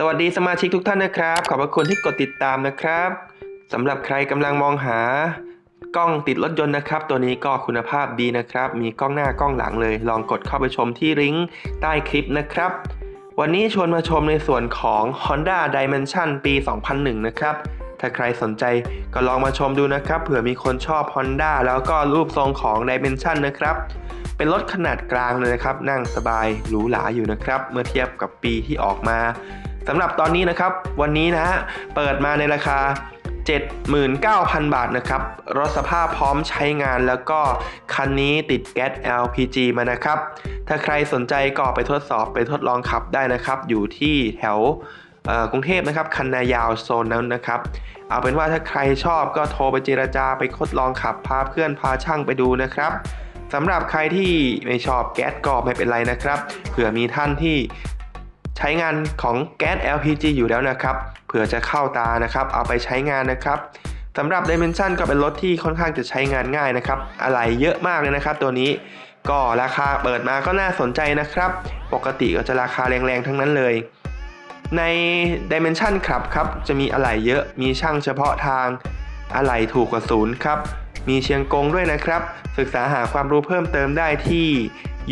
สวัสดีสมาชิกทุกท่านนะครับ ขอบพระคุณที่กดติดตามนะครับสำหรับใครกำลังมองหากล้องติดรถยนต์นะครับ ตัวนี้ก็คุณภาพดีนะครับ มีกล้องหน้ากล้องหลังเลย ลองกดเข้าไปชมที่ลิงก์ใต้คลิปนะครับ วันนี้ชวนมาชมในส่วนของ Honda Dimension ปี 2001 นะครับ ถ้าใครสนใจก็ลองมาชมดูนะครับเผื่อมีคนชอบ Honda แล้วก็รูปทรงของ Dimension นะครับเป็นรถขนาดกลางเลยนะครับ นั่งสบายหรูหราอยู่นะครับ เมื่อเทียบกับปีที่ออกมา สำหรับตอนนี้นะครับ วันนี้นะฮะเปิดมาในราคา 79,000 บาทนะครับ รถสภาพพร้อมใช้งานแล้วก็คันนี้ติดแก๊ส LPG มานะครับ ถ้าใครสนใจก็ไปทดสอบไปทดลองขับได้นะครับ อยู่ที่แถวกรุงเทพนะครับ คันนายาวโซนนั้นนะครับ เอาเป็นว่าถ้าใครชอบก็โทรไปเจราจาไปทดลองขับพาเพื่อนพาช่างไปดูนะครับสำหรับใครที่ไม่ชอบแก๊สก็ไม่เป็นไรนะครับ เผื่อมีท่านที่ ใช้งานของแก๊ส LPG อยู่แล้วนะครับ เผื่อจะเข้าตานะครับ เอาไปใช้งานนะครับสำหรับ Dimension ก็เป็นรถที่ค่อนข้างจะใช้งานง่ายนะครับอะไรเยอะมากเลยนะครับ ตัวนี้ก็ราคาเปิดมาก็น่าสนใจนะครับ ปกติก็จะราคาแรงๆ ทั้งนั้นเลย ใน Dimension ครับครับ จะมีอะไหล่เยอะมีช่างเฉพาะทางอะไหล่ถูกกว่าศูนย์ครับ มีเชียงกงด้วยนะครับ ศึกษาหาความรู้เพิ่มเติมได้ที่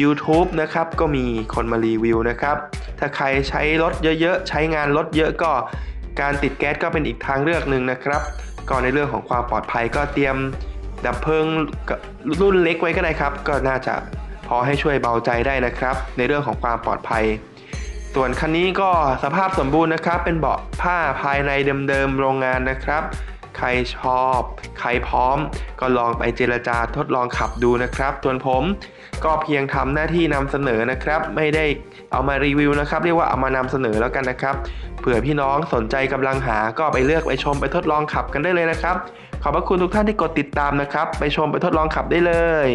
YouTube นะครับ ก็มีคนมารีวิวนะครับ ถ้าใครใช้รถเยอะๆ ใช้งานรถเยอะก็การติดแก๊สก็เป็นอีกทางเลือกหนึ่งนะครับ ก็ในเรื่องของความปลอดภัยก็เตรียมดับเพลิงรุ่นเล็กไว้ก็ได้ครับ ก็น่าจะพอให้ช่วยเบาใจได้นะครับ ในเรื่องของความปลอดภัย ส่วนคันนี้ก็สภาพสมบูรณ์นะครับ เป็นเบาะผ้าภายในเดิมๆโรงงานนะครับ ใครชอบ ใครพร้อม ก็ลองไปเจรจาทดลองขับดูนะครับส่วนผม ก็เพียงทำหน้าที่นำเสนอนะครับ ไม่ได้เอามารีวิวนะครับ เรียกว่าเอามานำเสนอแล้วกันนะครับเผื่อพี่น้องสนใจกำลังหาก็ไปเลือกไปชมไปทดลองขับกันได้เลยนะครับ ขอบพระคุณทุกท่านที่กดติดตามนะครับ ไปชมไปทดลองขับได้เลย